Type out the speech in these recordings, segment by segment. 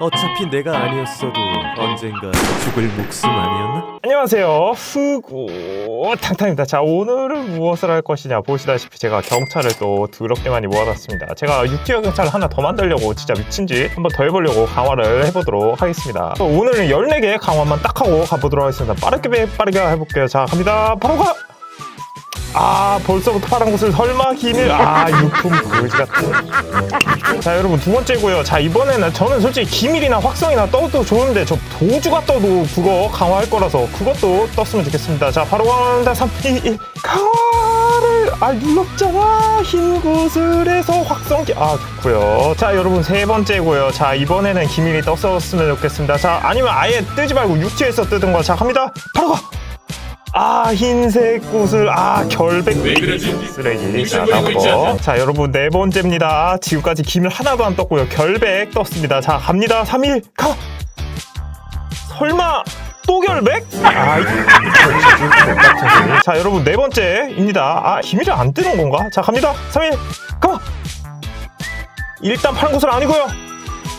어차피 내가 아니었어도 언젠가 죽을 목숨 아니었나? 안녕하세요. 후구 탕탕입니다. 자, 오늘은 무엇을 할 것이냐 보시다시피 제가 경찰을 또 더럽게 많이 모아놨습니다. 제가 6티어 경찰을 하나 더 만들려고 진짜 미친 짓 한번 더 해보려고 강화를 해보도록 하겠습니다. 또 오늘은 14개 강화만 딱 하고 가보도록 하겠습니다. 빠르게 빠르게 해볼게요. 자, 갑니다. 바로 가! 아 벌써부터 파란 곳을 설마 기밀. 아 유품 그지 같은. 자 여러분 두 번째고요. 자 이번에는 저는 솔직히 기밀이나 확성이나 떠도 좋은데 저 도주가 떠도 그거 강화할 거라서 그것도 떴으면 좋겠습니다. 자 바로 간다 3 2 1 강화를 아 눌렀잖아 흰 구슬에서 확성기 아 좋고요. 자 여러분 세 번째고요. 자 이번에는 기밀이 떴었으면 좋겠습니다. 자 아니면 아예 뜨지 말고 육지에서 뜨든가 자 갑니다. 바로 가 아 흰색 구슬 아 결백 쓰레기 자 다음 거자 여러분 네 번째입니다 지금까지 기밀 하나도 안 떴고요 결백 떴습니다 자 갑니다 3일 가 설마 또 결백? 아, 자, 여러분, 네 번째입니다. 아, 기밀이 안 뜨는 건가? 자, 갑니다. 3일, 가! 일단 파란 구슬 아니고요.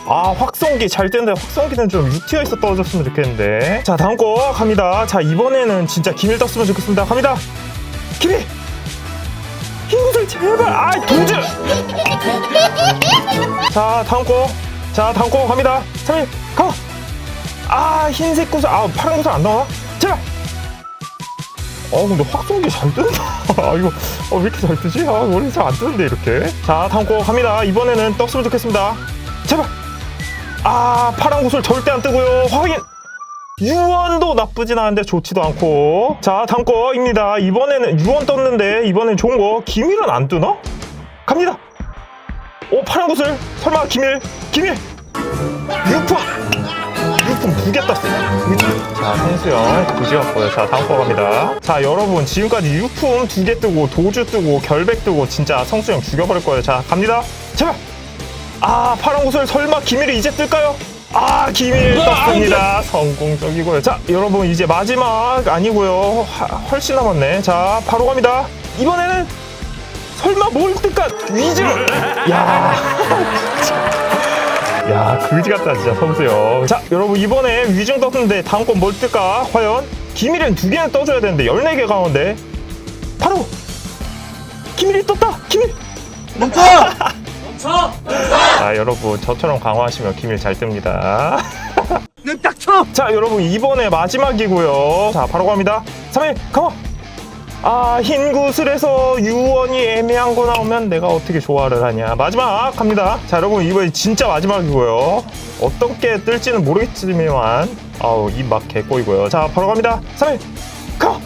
아 확성기. 잘 뜨는데 확성기는 좀 UTI에서 떨어졌으면 좋겠는데. 자 다음 거 갑니다. 자 이번에는 진짜 기밀 떴으면 좋겠습니다. 갑니다. 기밀! 흰구슬 제발! 아 도주 자 다음 거자 다음 거 갑니다. 3일 가아 흰색 구슬. 아 파란 구슬 안 나와? 제발 아 근데 확성기 잘 뜬다. 아 이거 어, 왜 이렇게 잘 뜨지? 아 원래 잘 안 뜨는데 이렇게. 자 다음 거 갑니다. 이번에는 떴으면 좋겠습니다. 제발 아 파란 구슬 절대 안 뜨고요. 확인. 유언도 나쁘진 않은데 좋지도 않고. 자 다음 거입니다. 이번에는 유언 떴는데 이번엔 좋은 거. 기밀은 안 뜨나? 갑니다. 오 파란 구슬. 설마 기밀? 기밀. 유품 유품 두개 떴어 자 선수형 그지 같고요. 자 다음 거 갑니다. 자 여러분 지금까지 유품 두 개 뜨고 도주 뜨고 결백 뜨고 진짜 성수형 죽여버릴 거예요. 자 갑니다. 제발 아 파란 구슬 설마 기밀이 이제 뜰까요? 아 기밀 떴습니다 성공적이고요 자 여러분 이제 마지막 아니고요 하- 훨씬 남았네 자 바로 갑니다 이번에는 설마 뭘 뜰까 위즈 야 야, 그지 같다, 진짜, 선수요. 자, 여러분, 이번에 위증 떴는데 다음 건 뭘 뜰까? 과연? 기밀은 두 개는 떠줘야 되는데, 14개 강화인데. 바로! 기밀이 떴다! 기밀! 멈춰! 자 여러분 저처럼 강화하시면 기밀 잘 뜹니다. 닥쳐! 자 여러분 이번에 마지막이고요. 자 바로 갑니다. 3일 강화 아 흰 구슬에서 유언이 애매한 거 나오면 내가 어떻게 조화를 하냐. 마지막 갑니다. 자 여러분 이번에 진짜 마지막이고요. 어떤 게 뜰지는 모르겠지만 아우 입 막 개꼬이고요. 자 바로 갑니다. 3일 강화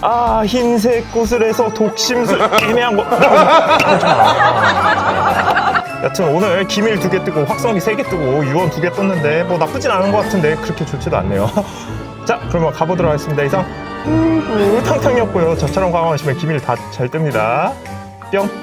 아 흰색 구슬에서 독심술 애매한 거 여튼 오늘 기밀 두 개 뜨고 확성기 세개 뜨고 유언 두 개 떴는데 뭐 나쁘진 않은 것 같은데 그렇게 좋지도 않네요. 자 그러면 가보도록 하겠습니다. 이상 후후 탕탕이었고요. 저처럼 강화하시면 기밀 다 잘 뜹니다. 뿅.